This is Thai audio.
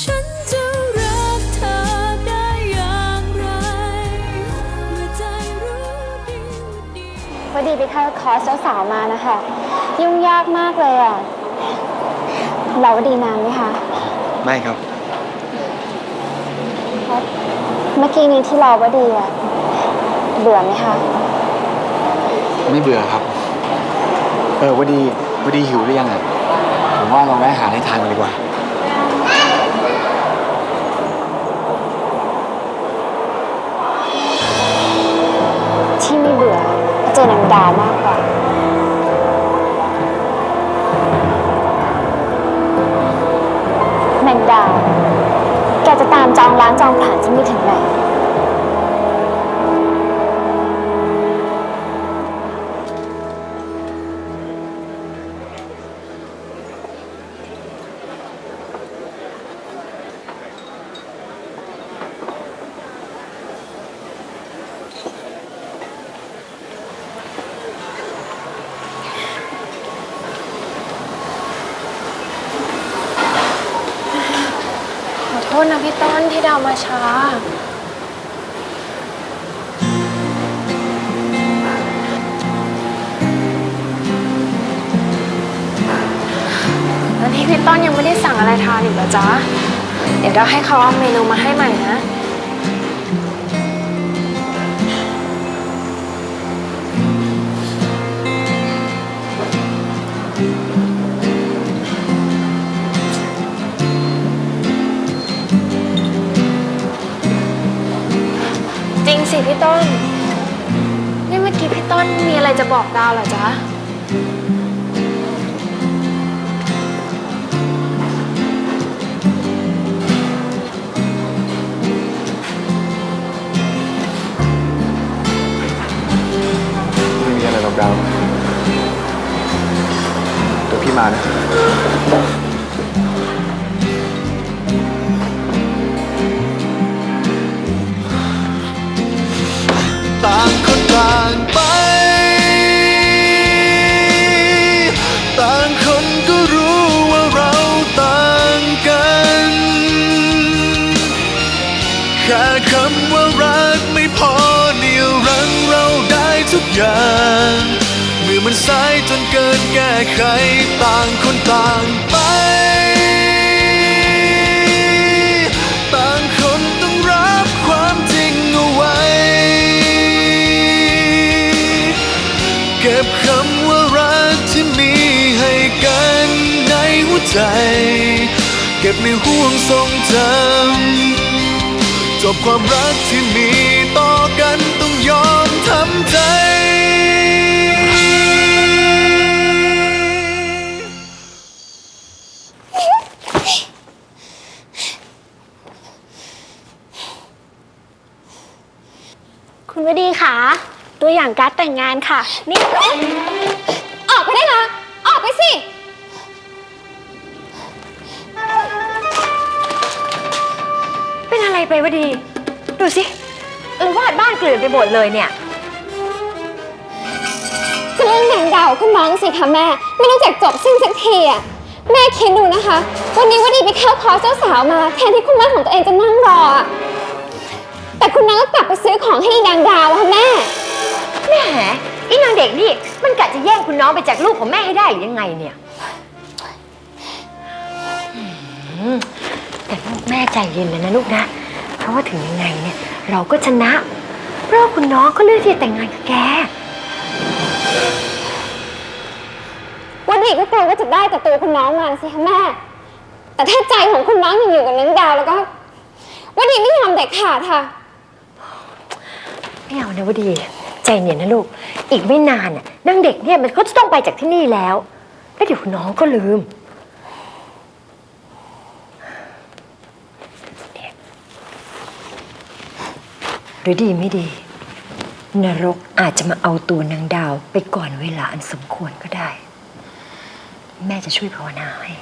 ฉันจะรักเธอได้อย่างไร เมื่อใจรู้ดีว่าดีพอดีไปเข้าคอร์สเจ้าสาวมานะคะ ยุ่งยากมากเลยอะ เราวดีนานไหมคะไม่ครับแล้วเมื่อกี้นี้ที่เราวดีอะ เบื่อไหมคะ ไม่เบื่อครับ เออวันดีวันดีหิวหรือยังอะ ผมว่าเราแวะหาอะไรทานกันดีกว่า ร้านจองผ่านฉันไปถึงไหน ษนะพี่ต้นที่ดาวมาช้า แล้วนี่พี่ต้นยังไม่ได้สั่งอะไรทานอีกเหรอจ๊ะ เดี๋ยวเราให้เขาเอาเมนูมาให้ใหม่นะ ริงสิพี่ต้น นี่เมื่อกี้พี่ต้นมีอะไรจะบอกดาวเหรอจ๊ะ ไม่มีอะไรหรอกดาว เดี๋ยวพี่มานะ ต่างคนก็รู้ว่าเราต่างกันแค่คำว่ารักไม่พอเนี่ยวรั้งเราได้ทุกอย่างเมื่อมันสายจนเกินแก้ไขต่างคนต่างไป ใจ เก็บในห่วงทรงจำจบความรักที่มีต่อกันต้องยอมทำใจ คุณวดีค่ะ ตัวอย่างการ์ดแต่งงานค่ะ นี่ วะดี ดูสิเออวาดบ้านเกลื่อนไปหมดเลยเนี่ยก็เรื่องแดงดาวคุณมองสิคะแม่ ไม่รู้จักจบสิ้นสักทีอะแม่คิดดูนะคะ วันนี้วดีไปเข้าคอร์สเจ้าสาวมา แทนที่คุณแม่ของตัวเองจะนั่งรออะแต่คุณน้าก็กลับไปซื้อของให้อีนางดาวอะค่ะแม่แม่ไอ้นางเด็กนี่มันกะจะแย่งคุณน้องไปจากลูกของแม่ให้ได้หรือยังไงเนี่ยอืมแต่ลูกแม่ใจเย็นเลยนะลูกนะ เพราะว่าถึงยังไงเนี่ยเราก็ชนะ เพราะว่าคุณน้องก็เลือกที่จะแต่งงานกับแก วันนี้ก็กลัวว่าจะได้แต่ตัวคุณน้องมาสิคะแม่ แต่ถ้าใจของคุณน้องยังอยู่กับนางดาวแล้วก็ วันนี้ไม่ยอมเด็ดขาดค่ะ ไม่เอานะวดี ใจเย็นนะลูก อีกไม่นานน่ะนางเด็กเนี่ยมันก็จะต้องไปจากที่นี่แล้ว แล้วเดี๋ยวคุณน้องก็ลืม หรือดีไม่ดี นรกอาจจะมาเอาตัวนางดาวไปก่อนเวลาอันสมควรก็ได้ แม่จะช่วยภาวนาให้